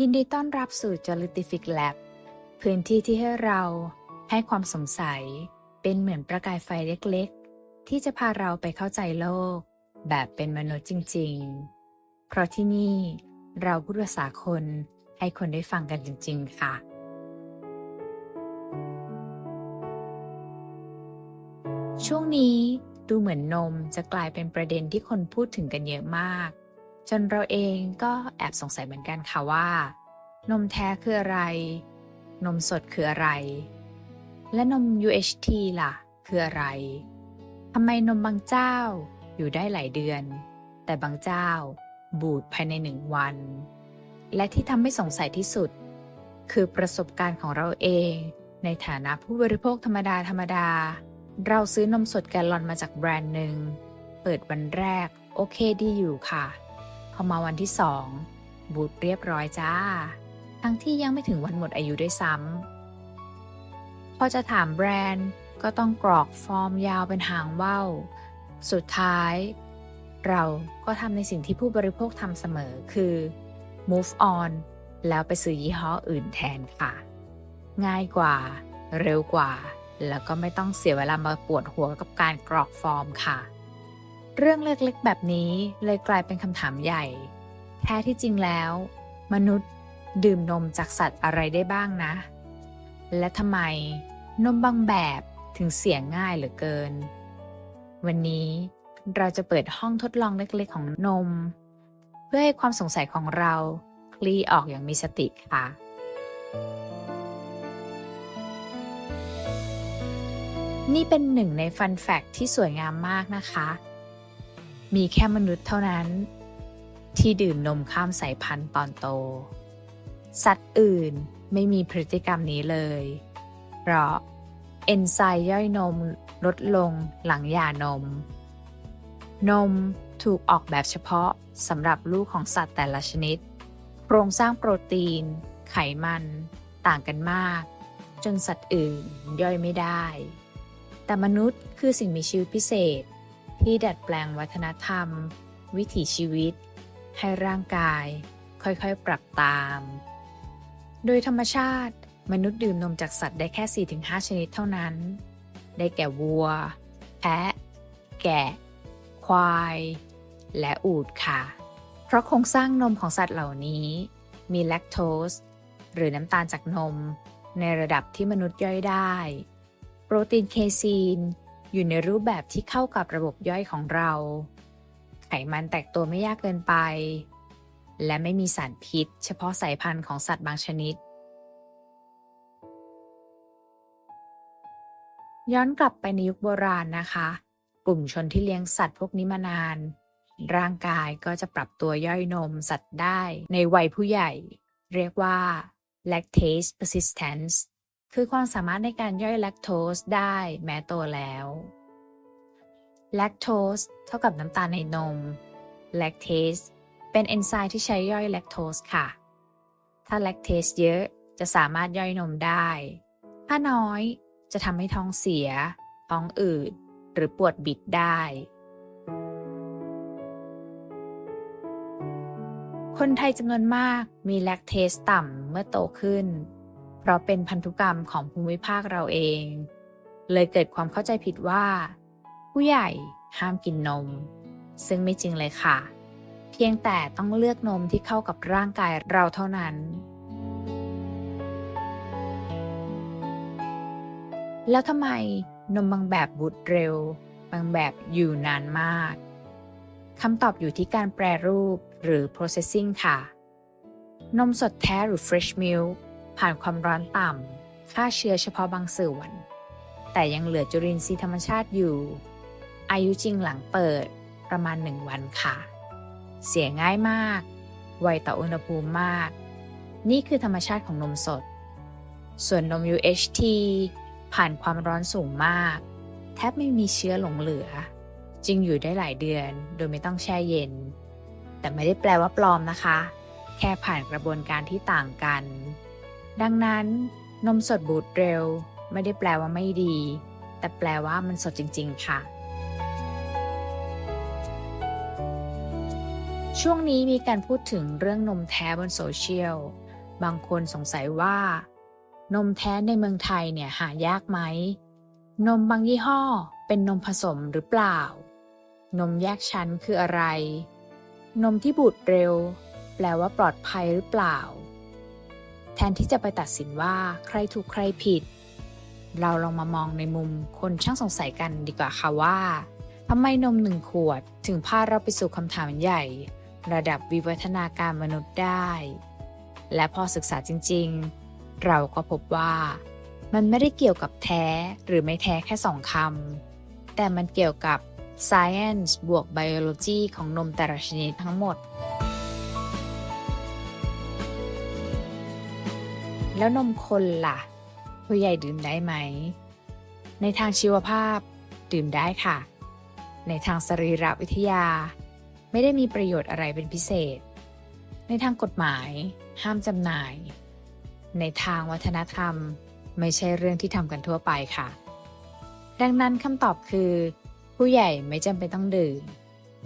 ยินดีต้อนรับสู่ Jolitific Lab พื้นที่ที่ให้เราให้ความสงสัย เป็นเหมือนประกายไฟเล็กๆ ที่จะพาเราไปเข้าใจโลก แบบเป็นมนุษย์จริง ๆ เพราะที่นี่เราพูดภาษาคนให้คนได้ฟังกันจริง ๆ ค่ะ ช่วงนี้ดูเหมือนนมจะกลายเป็นประเด็นที่คนพูดถึงกันเยอะมาก จนเราเองก็แอบสงสัยเหมือนกันค่ะว่า นมแท้คืออะไร นมสดคืออะไร และนม UHT ล่ะ คืออะไรทำไมนมบางเจ้าอยู่ได้หลายเดือน แต่บางเจ้าบูดภายในหนึ่งวัน และที่ทำให้สงสัยที่สุด คือประสบการณ์ของเราเอง ในฐานะผู้บริโภคธรรมดาธรรมดา เราซื้อนมสดแกลลอนมาจากแบรนด์หนึ่ง เปิดวันแรก โอเคดีอยู่ค่ะ พอมาวันที่สองบูดเรียบร้อยจ้า ทั้งที่ยังไม่ถึงวันหมดอายุด้วยซ้ำพอจะถามแบรนด์ก็ต้องกรอกฟอร์มยาวเป็นหางว่าวสุดท้าย เราก็ทำในสิ่งที่ผู้บริโภคทำเสมอคือ move on แล้วไปซื้อยี่ห้ออื่นแทนค่ะ ง่ายกว่า เร็วกว่า แล้วก็ไม่ต้องเสียเวลามาปวดหัวกับการกรอกฟอร์มค่ะ เรื่องเล็กๆแบบนี้เลยกลายเป็นคำถามใหญ่ แท้ที่จริงแล้ว มนุษย์ดื่มนมจากสัตว์อะไรได้บ้างนะ และทำไมนมบางแบบถึงเสียง่ายเหลือเกิน วันนี้เราจะเปิดห้องทดลองเล็กๆของนม เพื่อให้ความสงสัยของเราคลี่ออกอย่างมีสติค่ะนี่เป็นหนึ่งในฟันแฟกที่สวยงามมากนะคะ มีแค่มนุษย์เท่านั้น ที่ดื่มนมข้ามสายพันธุ์ตอนโต สัตว์อื่นไม่มีพฤติกรรมนี้เลย เพราะเอนไซม์ย่อยนมลดลงหลังหย่านม นมถูกออกแบบเฉพาะสำหรับลูกของสัตว์แต่ละชนิด โครงสร้างโปรตีน ไขมัน ต่างกันมาก จนสัตว์อื่นย่อยไม่ได้ แต่มนุษย์คือสิ่งมีชีวิตพิเศษ ที่ดัดแปลงวัฒนธรรม วิถีชีวิต ให้ร่างกาย ค่อยๆ ปรับตาม โดยธรรมชาติ มนุษย์ดื่มนมจากสัตว์ได้แค่ 4-5 ชนิดเท่านั้น ได้แก่วัว แพะ แกะ ควาย และอูฐค่ะ เพราะโครงสร้างนมของสัตว์เหล่านี้ มีแลคโตสหรือน้ำตาลจากนม ในระดับที่มนุษย์ย่อยได้ โปรตีนเคซีน อยู่ในรูปแบบที่เข้ากับระบบย่อยของเรา ไขมันแตกตัวไม่ยากเกินไป และไม่มีสารพิษ เฉพาะสายพันธุ์ของสัตว์บางชนิด ย้อนกลับไปในยุคโบราณนะคะ กลุ่มชนที่เลี้ยงสัตว์พวกนี้มานาน ร่างกายก็จะปรับตัวย่อยนมสัตว์ได้ในวัยผู้ใหญ่ เรียกว่า lactase persistence คือความสามารถในการย่อยแลคโตสได้แม้โตแล้ว lactose เท่ากับน้ำตาลในนม lactase เป็นเอนไซม์ที่ใช้ย่อยแลคโตสค่ะ ถ้าแลคเทสเยอะจะสามารถย่อยนมได้ ถ้าน้อยจะทำให้ท้องเสีย ท้องอืด หรือปวดบิดได้ คนไทยจำนวนมากมีแลคเทสต่ำเมื่อโตขึ้น เพราะเป็นพันธุกรรมของภูมิภาคเราเอง เลยเกิดความเข้าใจผิดว่า ผู้ใหญ่ห้ามกินนม ซึ่งไม่จริงเลยค่ะ เพียงแต่ต้องเลือกนมที่เข้ากับร่างกายเราเท่านั้น แล้วทำไมนมบางแบบบูดเร็ว บางแบบอยู่นานมากคำตอบอยู่ที่การแปรรูปหรือ processing ค่ะ นมสดแท้หรือ fresh milk ผ่านความร้อนต่ำฆ่าเชื้อเฉพาะบางส่วน แต่ยังเหลือจุลินทรีย์ธรรมชาติอยู่ อายุจริงหลังเปิดประมาณ 1 วันค่ะ เสียง่ายมาก ไวต่ออุณหภูมิมาก นี่คือธรรมชาติของนมสด ส่วนนม UHT ผ่านความร้อนสูงมาก แทบไม่มีเชื้อหลงเหลือ จึงอยู่ได้หลายเดือนโดยไม่ต้องแช่เย็น แต่ไม่ได้แปลว่าปลอมนะคะ แค่ผ่านกระบวนการที่ต่างกัน ดังนั้นนมสดบูดเร็ว ไม่ได้แปลว่าไม่ดี แต่แปลว่ามันสดจริง ๆ ค่ะ ช่วงนี้มีการพูดถึงเรื่องนมแท้บนโซเชียล บางคนสงสัยว่า นมแท้ในเมืองไทยเนี่ยหายากไหม นมบางยี่ห้อเป็นนมผสมหรือเปล่า นมแยกชั้นคืออะไร นมที่บูดเร็ว แปลว่าปลอดภัยหรือเปล่า แทนที่จะไปตัดสินว่าใครถูกใครผิด เราลองมามองในมุมคนช่างสงสัยกันดีกว่าค่ะว่าทำไมนมหนึ่งขวดถึงพาเราไปสู่คำถามใหญ่ ระดับวิวัฒนาการมนุษย์ได้ และพอศึกษาจริง ๆ เราก็พบว่ามันไม่ได้เกี่ยวกับแท้หรือไม่แท้แค่สองคำแต่มันเกี่ยวกับ science บวก biology ของนมแต่ละชนิดทั้งหมด แล้วนมคนล่ะ ผู้ใหญ่ดื่มได้ไหม ในทางชีวภาพดื่มได้ค่ะ ในทางสรีรวิทยา ไม่ได้มีประโยชน์อะไรเป็นพิเศษ ในทางกฎหมาย ห้ามจำหน่าย ในทางวัฒนธรรม ไม่ใช่เรื่องที่ทำกันทั่วไปค่ะ ดังนั้นคำตอบคือ ผู้ใหญ่ไม่จำเป็นต้องดื่ม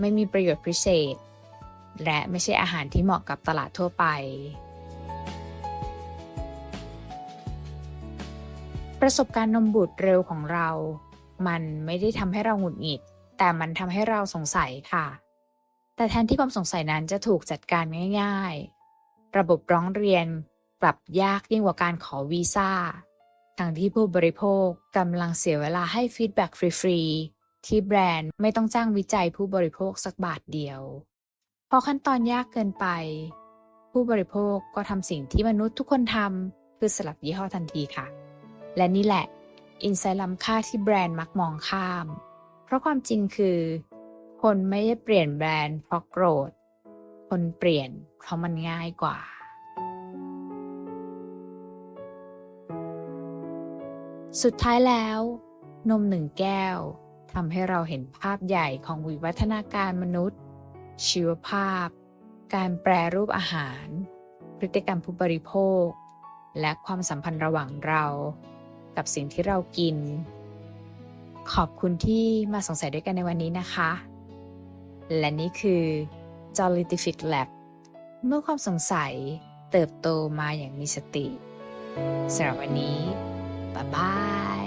ไม่มีประโยชน์พิเศษ และไม่ใช่อาหารที่เหมาะกับตลาดทั่วไป ประสบการณ์นมบุตรเร็วของเรา มันไม่ได้ทำให้เราหงุดหงิด แต่มันทำให้เราสงสัยค่ะ แต่แทนที่ความสงสัยนั้นจะถูกจัดการง่าย ๆ ระบบร้องเรียนกลับยากยิ่งกว่าการขอวีซ่าทั้งที่ผู้บริโภคกำลังเสียเวลาให้ฟีดแบ็กฟรีๆ ที่แบรนด์ไม่ต้องจ้างวิจัยผู้บริโภคสักบาทเดียว พอขั้นตอนยากเกินไป ผู้บริโภคก็ทำสิ่งที่มนุษย์ทุกคนทำคือสลับยี่ห้อทันทีค่ะ และนี่แหละ อินไซต์ล้ำค่าที่แบรนด์มักมองข้าม เพราะความจริงคือ คนไม่ได้เปลี่ยนแบรนด์เพราะโกรธ คนเปลี่ยนเพราะมันง่ายกว่า สุดท้ายแล้ว นมหนึ่งแก้วทำให้เราเห็นภาพใหญ่ของวิวัฒนาการมนุษย์ ชีวภาพ การแปรรูปอาหาร พฤติกรรมผู้บริโภค และความสัมพันธ์ระหว่างเรา กับสิ่งที่เรากิน ขอบคุณที่มาสงสัยด้วยกันในวันนี้นะคะ และนี่คือ Jollific Lab เมื่อความสงสัยเติบโตมาอย่างมีสติสำหรับวันนี้ บ๊ายบาย